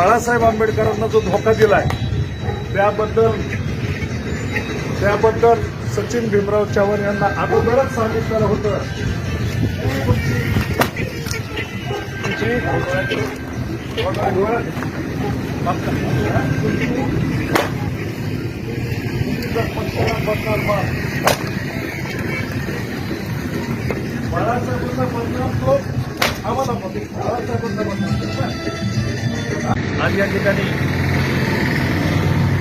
बाळासाहेब आंबेडकरांना जो धोका दिलाय त्याबद्दल त्याबद्दल सचिन भीमराव चव्हाण यांना अगोदरच सांगितलेलं होतं. बाळासाहेबांचा बदनाम तो आम्हाला मध्ये बाळासाहेबांचा बदनाम आज या ठिकाणी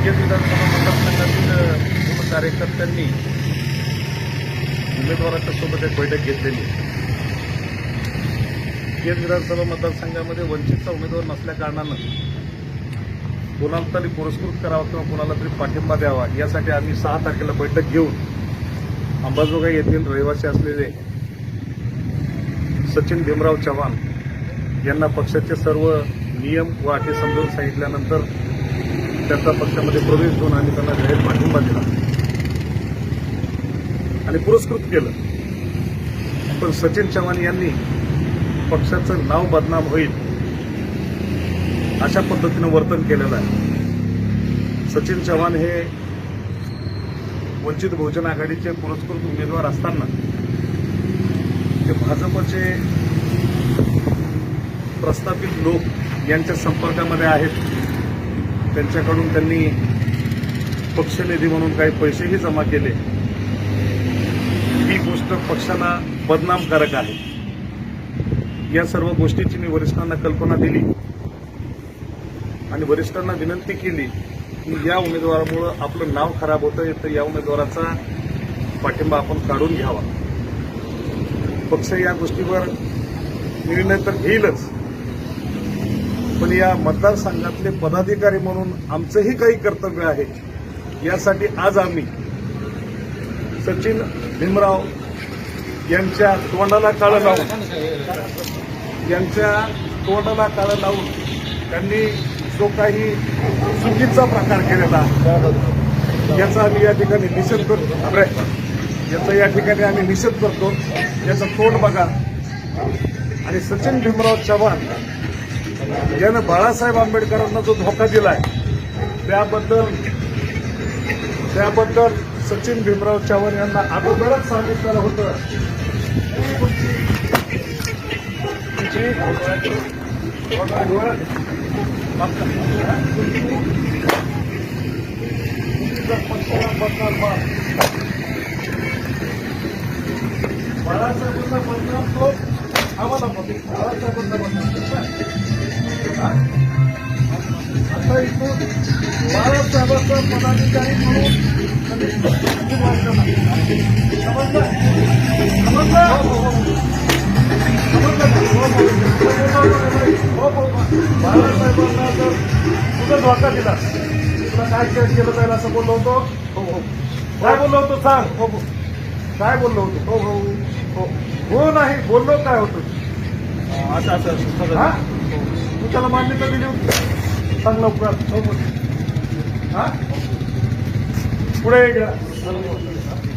केज विधानसभा मतदारसंघातील कार्यकर्त्यांनी उमेदवाराच्या सोबत एक बैठक घेतलेली केज विधानसभा मतदारसंघामध्ये वंचितचा उमेदवार नसल्याकारणानं कोणाला तरी पुरस्कृत करावा किंवा कोणाला तरी पाठिंबा द्यावा यासाठी आम्ही सहा तारखेला बैठक घेऊन अंबाजोगाई येथील रहिवासी असलेले सचिन भीमराव चव्हाण यांना पक्षाचे सर्व नियम व अटी समजून सांगितल्यानंतर त्यांचा पक्षामध्ये प्रवेश देऊन आम्ही त्यांना जाहीर पाठिंबा दिला. आणि पुरस्कृत केलं. पण सचिन चव्हाण यांनी पक्षाचं नाव बदनाम होईल अशा पद्धतीनं वर्तन केलेलं आहे. सचिन चव्हाण हे वंचित बहुजन आघाडीचे पुरस्कृत उमेदवार असताना ते भाजपचे प्रस्थापित लोक यांच्या संपर्कामध्ये आहेत त्यांच्याकडून त्यांनी पक्षनिधी म्हणून काही पैसेही जमा केले. ही गोष्ट पक्षाला बदनामकारक आहे. या सर्व गोष्टीची मी वरिष्ठांना कल्पना दिली आणि वरिष्ठांना विनंती केली की या उमेदवारामुळं आपलं नाव खराब होतं तर या उमेदवाराचा पाठिंबा आपण काढून घ्यावा. पक्ष या गोष्टीवर निर्णय तर घेईलच. पण या मतदारसंघातले पदाधिकारी म्हणून आमचंही काही कर्तव्य आहे. यासाठी आज आम्ही सचिन भीमराव यांच्या तोंडाला काळं लावून यांच्या तोंडाला काळं लावून त्यांनी जो काही चुकीचा प्रकार केलेला याचा आम्ही या ठिकाणी निषेध करतो. अरे याचा या ठिकाणी आम्ही निषेध करतो. याचं तोंड बघा. आणि सचिन भीमराव चव्हाण ज्यानं बाळासाहेब आंबेडकरांना जो धोका दिलाय त्याबद्दल त्याबद्दल सचिन भीमराव चव्हाण यांना अगोदरच सांगितलेलं होतं. बाळासाहेबांचा बदनाम तो आम्हाला मध्ये बाळासाहेबांचा बदनाम पदाधिकारी म्हणून बाळासाहेबांना जर तुझं धोका दिला तुला काय केलं केलं जाईल असं बोललो होतो? हो हो. काय बोललो. होतो सांग हो हो. काय बोललो होतो? हो हो. हो हो नाही बोललो काय होतं? असं असं हा? तू त्याला मान्यता दिली होती. सांग लवकर हो हा पुढे.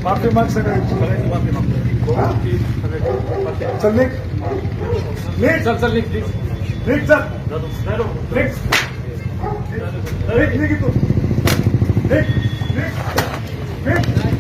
माफी माग सगळ्यांची हा? चल निघ. निघ. चल चल निघ. निघ. चल. निघ. निघ निघ इथून. निघ निघ. निघ.